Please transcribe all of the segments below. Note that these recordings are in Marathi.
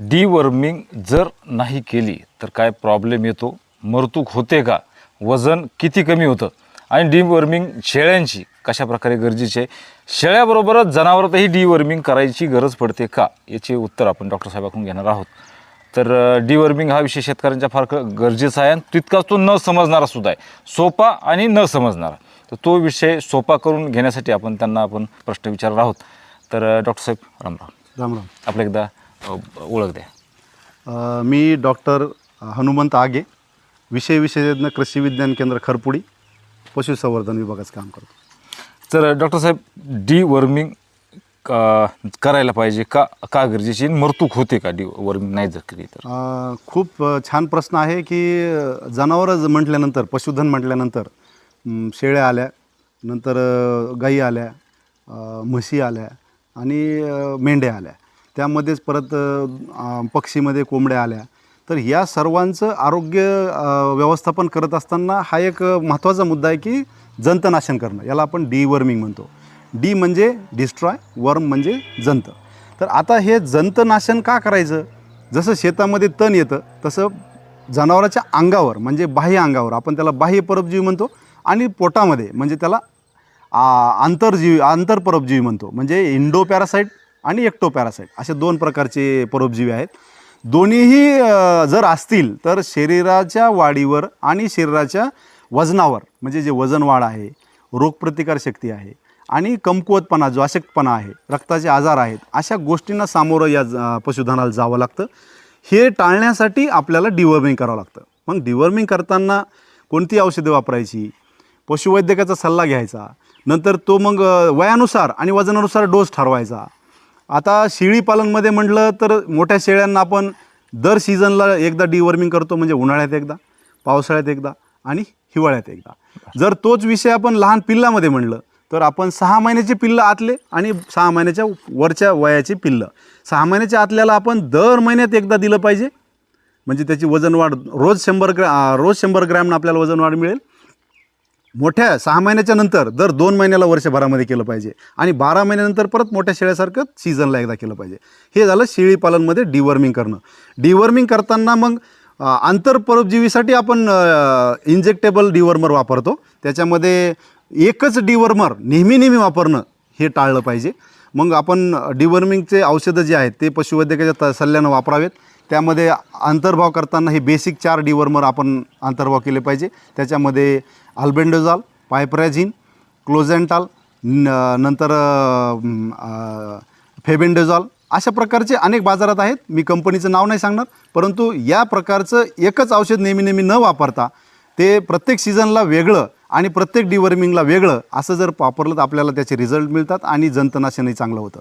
डिवर्मिंग जर नाही केली तर काय प्रॉब्लेम येतो? मरतूक होते का? वजन किती कमी होतं? आणि डिवर्मिंग शेळ्यांची कशा प्रकारे गरजेची आहे? शेळ्याबरोबरच जनावरातही डिवर्मिंग करायची गरज पडते का? याचे उत्तर आपण डॉक्टर साहेबाकडून घेणार आहोत. तर डिवर्मिंग हा विषय शेतकऱ्यांच्या फार गरजेचा आहे आणि तितकाच तो न समजणारा सुद्धा आहे. सोपा आणि न समजणारा. तर तो विषय सोपा करून घेण्यासाठी आपण त्यांना आपण प्रश्न विचारणार आहोत. तर डॉक्टर साहेब रामराम राम राम. आपलं एकदा अ, ओळख द्या. अ, मी डॉक्टर हनुमंत आगे विषय विशेषज्ञ कृषी विज्ञान केंद्र खरपुडी पशुसंवर्धन विभागाचं काम करतो. तर डॉक्टर साहेब डी वर्मिंग करायला पाहिजे का का गरजेची आणि मरतूक होते का डी वर्मिंग नाही जर केली तर. अ, खूप अ, छान प्रश्न आहे की अ, जनावरं म्हटल्यानंतर पशुधन म्हटल्यानंतर म, शेळ्या आल्या नंतर अ, गाई आल्या अ, म्हशी आल्या आणि अ, मेंढ्या आल्या. त्यामध्येच परत पक्षीमध्ये कोंबड्या आल्या. तर या सर्वांचं आरोग्य व्यवस्थापन करत असताना हा एक महत्त्वाचा मुद्दा आहे की जंतनाशन करणं. याला आपण डीवर्मिंग म्हणतो. डी म्हणजे डिस्ट्रॉय वर्म म्हणजे जंत. तर आता हे जंतनाशन का करायचं? जसं शेतामध्ये तण येतं तसं जनावराच्या अंगावर म्हणजे बाह्य अंगावर आपण त्याला बाह्य परबजीवी म्हणतो आणि पोटामध्ये म्हणजे त्याला आंतरजीवी आंतरपरोपजीवी म्हणतो. म्हणजे इंडो पॅरासाईट आणि एक्टो पॅरासाईट असे दोन प्रकारचे परोपजीवी आहेत. दोन्हीही जर असतील तर शरीराच्या वाढीवर आणि शरीराच्या वजनावर म्हणजे जे वजन वाढ आहे रोगप्रतिकारशक्ती आहे आणि कमकुवतपणा जो अशक्तपणा आहे रक्ताचे आजार आहेत अशा गोष्टींना सामोरं या ज- पशुधनाला जावं लागतं. हे टाळण्यासाठी आपल्याला डिवर्मिंग करावं लागतं. मग डिवर्मिंग करताना कोणती औषधे वापरायची? पशुवैद्यकाचा सल्ला घ्यायचा. नंतर तो मग वयानुसार आणि वजनानुसार डोस ठरवायचा. आता शेळीपालनमध्ये म्हटलं तर मोठ्या शेळ्यांना आपण दर सीझनला एकदा डिवॉर्मिंग करतो म्हणजे उन्हाळ्यात एकदा पावसाळ्यात एकदा आणि हिवाळ्यात एकदा. जर तोच विषय आपण लहान पिल्लामध्ये म्हणलं तर आपण सहा महिन्याचे पिल्लं आतले आणि सहा महिन्याच्या वरच्या वयाची पिल्लं. सहा महिन्याच्या आतल्याला आपण दर महिन्यात एकदा दिलं पाहिजे. म्हणजे त्याची वजन वाढ रोज शंभर ग्रॅ रोज शंभर ग्रॅमनं आपल्याला वजन वाढ मिळेल. मोठ्या सहा महिन्याच्या नंतर दर दोन महिन्याला वर्षभरामध्ये केलं पाहिजे. आणि बारा महिन्यानंतर परत मोठ्या शेळ्यासारखं सीझनला एकदा केलं पाहिजे. हे झालं शेळीपालनमध्ये डिवर्मिंग करणं. डिवर्मिंग करताना मग अ, आंतरपरोपजीवीसाठी आपण इंजेक्टेबल डिवर्मर वापरतो. त्याच्यामध्ये एकच डिवर्मर नेहमी नेहमी वापरणं हे टाळलं पाहिजे. मग आपण डिवर्मिंगचे औषधं जे आहेत ते पशुवैद्यकाच्या त सल्ल्यानं वापरावेत. त्यामध्ये अंतर्भाव करताना हे बेसिक चार डिवर्मर आपण अंतर्भाव केले पाहिजे. त्याच्यामध्ये अल्बेंडोझॉल पायप्रॅझिन क्लोझेंटाल न नंतर फेबेंडोझॉल अशा प्रकारचे अनेक बाजारात आहेत. मी कंपनीचं नाव नाही सांगणार परंतु या प्रकारचं एकच औषध नेहमी नेहमी न वापरता ते प्रत्येक सीझनला वेगळं आणि प्रत्येक डिवर्मिंगला वेगळं असं जर वापरलं तर आपल्याला त्याचे रिझल्ट मिळतात आणि जंतनाशनही चांगलं होतं.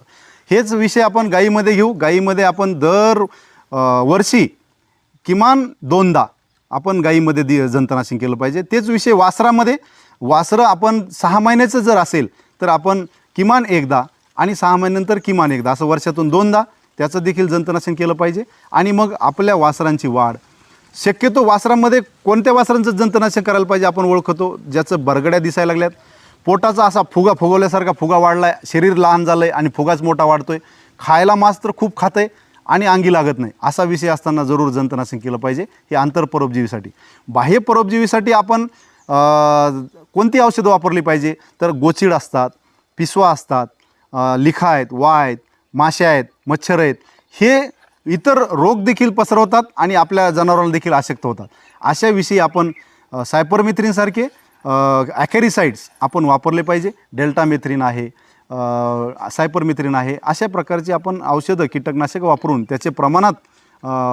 हेच विषय आपण गाईमध्ये घेऊ. गाईमध्ये आपण दर वर्षी किमान दोनदा आपण गाईमध्ये दि जंतनाशन केलं पाहिजे. तेच विषय वासरामध्ये. वासरं आपण सहा महिन्याचं जर असेल तर आपण किमान एकदा आणि सहा महिन्यानंतर किमान एकदा असं वर्षातून दोनदा त्याचं देखील जंतनाशन केलं पाहिजे. आणि मग आपल्या वासरांची वाढ. शक्यतो वासरांमध्ये कोणत्या वासरांचं जंतनाशन करायला पाहिजे आपण ओळखतो? ज्याचं बरगड्या दिसायला लागल्यात. पोटाचा असा फुगा फुगवल्यासारखा फुगा वाढला आहे शरीर लहान झालं आहे आणि फुगाच मोठा वाढतो आहे खायला मास तर खूप खात आहे आणि अंगी लागत नाही. असा विषय असताना जरूर जंतनाशन केलं पाहिजे हे आंतरपरोपजीवीसाठी बाह्य परोपजीवीसाठी आपण कोणती औषधं वापरली पाहिजे? तर गोचिड असतात पिसवा असतात लिखा आहेत वा आहेत माश्या आहेत मच्छर आहेत हे इतर रोग देखील पसरवतात आणि आपल्या जनावरांना देखील आशक्त होतात. अशा विषयी आपण सायपरमेथ्रीनसारखे सायपरमिथ्रिनसारखे आपण वापरले पाहिजे. डेल्टामेथ्रिन आहे सायपरमिथ्रिन आहे. अशा प्रकारची आपण औषधं कीटकनाशक वापरून त्याचे प्रमाणात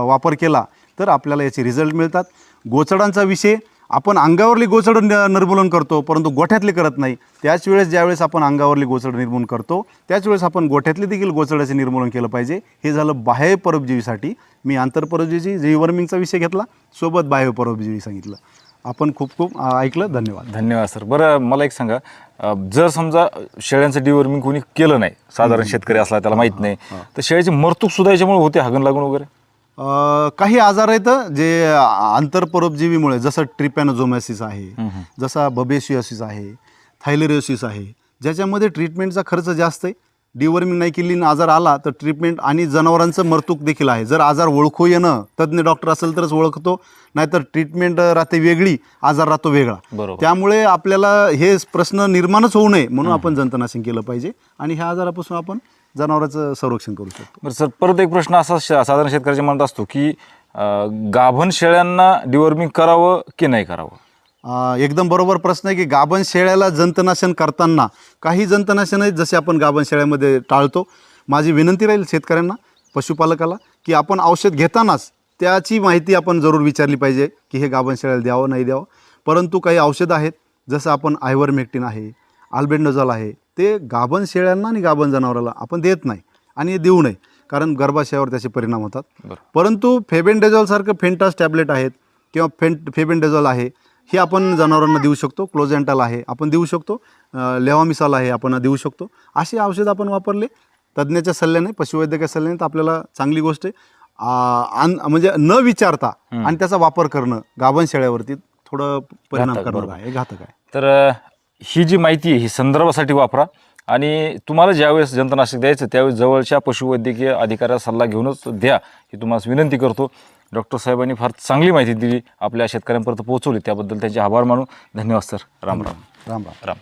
वापर केला तर आपल्याला याचे रिझल्ट मिळतात. गोचडांचा विषय आपण अंगावरली गोचड न- निर्मूलन करतो परंतु गोठ्यातले करत नाही. त्याच वेळेस ज्यावेळेस आपण अंगावरली गोचड निर्मूलन करतो त्याच वेळेस आपण गोठ्यातले देखील गोचडाचे निर्मूलन केलं पाहिजे. हे झालं बाह्य परोपजीवीसाठी. मी आंतरपरोपजीवी जीवर्मिंगचा विषय घेतला. सोबत बाह्य परोपजीवी सांगितलं. आपण खूप खूप ऐकलं. धन्यवाद. धन्यवाद सर. बरं मला एक सांगा अ, जर समजा शेळ्यांचं डिवर्मिंग कोणी केलं नाही साधारण शेतकरी असला त्याला माहीत नाही तर शेळ्याची मरतूक सुद्धा याच्यामुळे होते हागण लागून वगैरे? अ, काही आजार आहेत जे आंतरपरोपजीवीमुळे जसं ट्रिपॅनोझोमॅसिस आहे जसा बबेशियोसिस आहे थायलेरियोसिस आहे ज्याच्यामध्ये ट्रीटमेंटचा खर्च जास्त आहे डिवर्मिंग नाही केली आणि आजार आला तर ट्रीटमेंट आणि जनावरांचं मरतूक देखील आहे. जर आजार ओळखू येणं तज्ज्ञ डॉक्टर असेल तरच ओळखतो नाहीतर ट्रीटमेंट राहते वेगळी आजार राहतो वेगळा. त्यामुळे आपल्याला हे प्रश्न निर्माणच होऊ नये म्हणून आपण जंतनाशन केलं पाहिजे आणि ह्या आजारापासून आपण जनावरांचं संरक्षण करू शकतो. बरं सर परत एक प्रश्न असा साधारण शेतकऱ्याच्या मनात असतो की गाभण शेळ्यांना डिवॉर्मिंग करावं की नाही करावं? अ, एकदम बरोबर प्रश्न आहे की गाभण शेळ्याला जंतनाशन करताना काही जंतनाशन आहेत जसे आपण गाभण शेळ्यामध्ये टाळतो. माझी विनंती राहील शेतकऱ्यांना पशुपालकाला की आपण औषध घेतानाच त्याची माहिती आपण जरूर विचारली पाहिजे की हे गाभण शेळ्याला द्यावं नाही द्यावं. परंतु काही औषधं आहेत जसं आपण आयव्हरमेक्टिन आहे आल्बेंडोझॉल आहे ते गाभण शेळ्यांना आणि गाभण जनावराला आपण देत नाही आणि देऊ नये कारण गर्भाशयावर त्याचे परिणाम होतात. बरं. परंतु फेबेंडेझॉलसारखं फेंटास टॅबलेट आहेत किंवा फेंट फेबेंडेझॉल आहे हे आपण जनावरांना देऊ शकतो. क्लोजेंटल आहे आपण देऊ शकतो. लेवामिसाल आहे आपण देऊ शकतो. अशी औषध आपण वापरले. तज्ज्ञाच्या सल्ल्याने पशुवैद्यकीय सल्ल्याने तर आपल्याला चांगली गोष्ट आहे. म्हणजे न विचारता आणि त्याचा वापर करणं गाभण शेळ्यावरती थोडं परिणाम घातक, करणार. आहे घातक आहे. तर ही जी माहिती आहे ही संदर्भासाठी वापरा. आणि तुम्हाला ज्यावेळेस जंतनाशक द्यायचं त्यावेळेस जवळच्या पशुवैद्यकीय अधिकाऱ्याचा सल्ला घेऊनच द्या ही तुम्हाला विनंती करतो. डॉक्टर साहेबांनी फार चांगली माहिती दिली आपल्या शेतकऱ्यांपर्यंत पोहोचवली. त्याबद्दल त्यांचे आभार मानू. धन्यवाद सर. राम राम. राम राम. राम